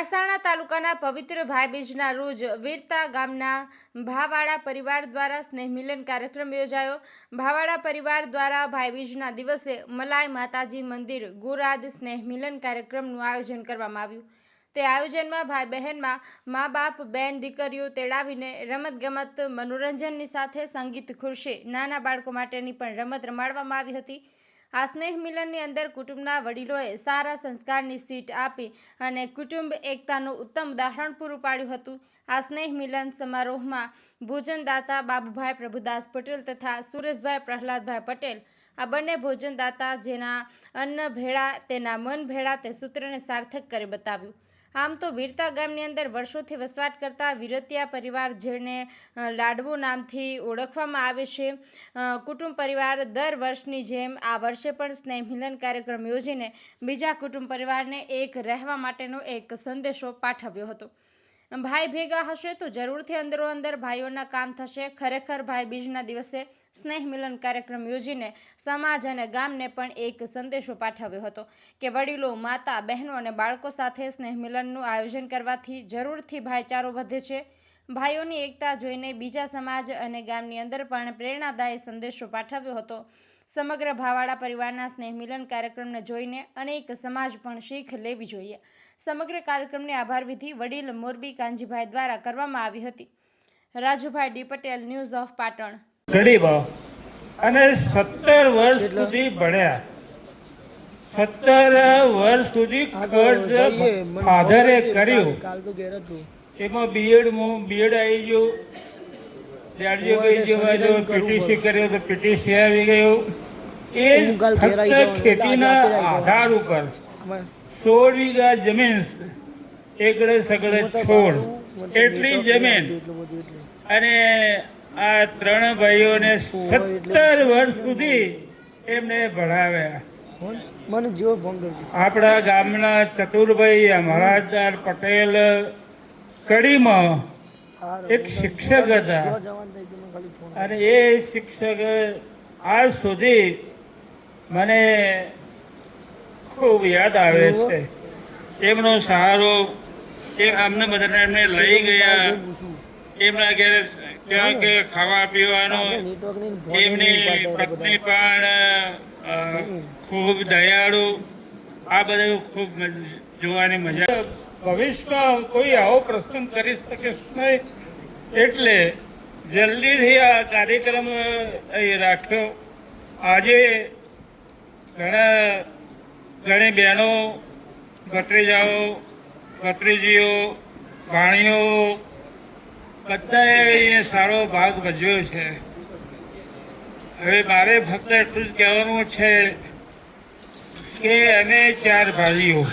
મહેસાણા તાલુકાના પવિત્ર ભાઈબીજના રોજ વીરતા ગામના ભાવાળા પરિવાર દ્વારા સ્નેહ મિલન કાર્યક્રમ યોજાયો. ભાવાળા પરિવાર દ્વારા ભાઈબીજના દિવસે મલાઈ માતાજી મંદિર, ગોરાદ સ્નેહ મિલન કાર્યક્રમનું આયોજન કરવામાં આવ્યું. તે આયોજનમાં ભાઈ બહેનમાં મા બાપ બેન દીકરીઓ તેડાવીને રમતગમત, મનોરંજનની સાથે સંગીત ખુરશી નાના બાળકો માટેની પણ રમત રમાડવામાં આવી હતી. આ સ્નેહ મિલનની અંદર કુટુંબના વડીલોએ સારા સંસ્કારની સીટ આપી અને કુટુંબ એકતાનું ઉત્તમ ઉદાહરણ પૂરું પાડ્યું હતું. આ સ્નેહ મિલન સમારોહમાં ભોજનદાતા બાબુભાઈ પ્રભુદાસ પટેલ તથા સુરેશભાઈ પ્રહલાદભાઈ પટેલ. આ બંને ભોજનદાતા જેના અન્ન ભેળા તેના મન ભેળા તે સૂત્રને સાર્થક કરી બતાવ્યું. આમ તો વીરતા ગામની અંદર વર્ષોથી વસવાટ કરતા વિરતિયા પરિવાર જેને લાડવું નામથી ઓળખવામાં આવે છે. કુટુંબ પરિવાર દર વર્ષની જેમ આ વર્ષે પણ સ્નેહ મિલન કાર્યક્રમ યોજીને બીજા કુટુંબ પરિવારને એક રહેવા માટેનો એક સંદેશો પાઠવ્યો હતો. ભાઈ ભેગા હશે તો જરૂરથી અંદરો અંદર ભાઈઓના કામ થશે. ખરેખર ભાઈ બીજના દિવસે સ્નેહ મિલન કાર્યક્રમ યોજીને સમાજ અને ગામને પણ એક સંદેશો પાઠવ્યો હતો કે વડીલો, માતા, બહેનો અને બાળકો સાથે સ્નેહ મિલનનું આયોજન કરવાથી જરૂરથી ભાઈચારો વધે છે. ભાઈઓની એકતા જોઈને બીજા સમાજ અને ગામની અંદર પણ પ્રેરણાદાયી સંદેશો પાઠવ્યો હતો. સમગ્ર ભાવાડા પરિવારના સ્નેહ મિલન કાર્યક્રમને જોઈને અનેક સમાજ પણ શીખ લેવી જોઈએ. સમગ્ર કાર્યક્રમની આભાર વિધિ વડીલ મોરબી કાંજીભાઈ દ્વારા કરવામાં આવી હતી. Rajubhai D Patel, news of Patan. ગરીબ અને સત્તર વર્ષ સુધી ભણ્યા. સત્તર વર્ષ સુધી ખર્ચ ફાધરે કર્યું. એમાં બીએડમાં બીએડ આવી ગયું. ત્યારજો ગઈ જવા જો પીટીસી કર્યો તો પીટીસી આવી ગયું. એ ફક્ત ખેતીના આધાર ઉપર. સોળ વીઘા જમીન એકડે સગડે છોડ. એટલી જમીન. અને આ ત્રણ ભાઈઓને સત્તર વર્ષ સુધી એમને ભણાવ્યા. મને જો આપણા ગામના ચતુરભાઈ મહારાજદાર પટેલ કડીમાં એક શિક્ષક હતા. અને એ શિક્ષક આજ સુધી મને ખૂબ યાદ આવે છે. એમનો સહારો એ અમને બધાને એમને લઈ ગયા. એમના ઘેર ત્યાં કે ખાવા પીવાનું એમની પત્ની પણ ખૂબ દયાળુ. આ બધું ખૂબ જોવાની મજા. ભવિષ્યમાં કોઈ આવો પ્રસંગ કરી શકે નહીં. એટલે જલ્દીથી આ કાર્યક્રમ અહીં રાખ્યો. આજે ઘણા ઘણી બહેનો ભત્રીજાઓ ભત્રીજીઓ ભાણીઓ બધાએ અહીંયા સારો ભાગ ભજવ્યો છે. હવે મારે ફક્ત એટલું જ કહેવાનું છે કે અને ચાર ભાઈઓ.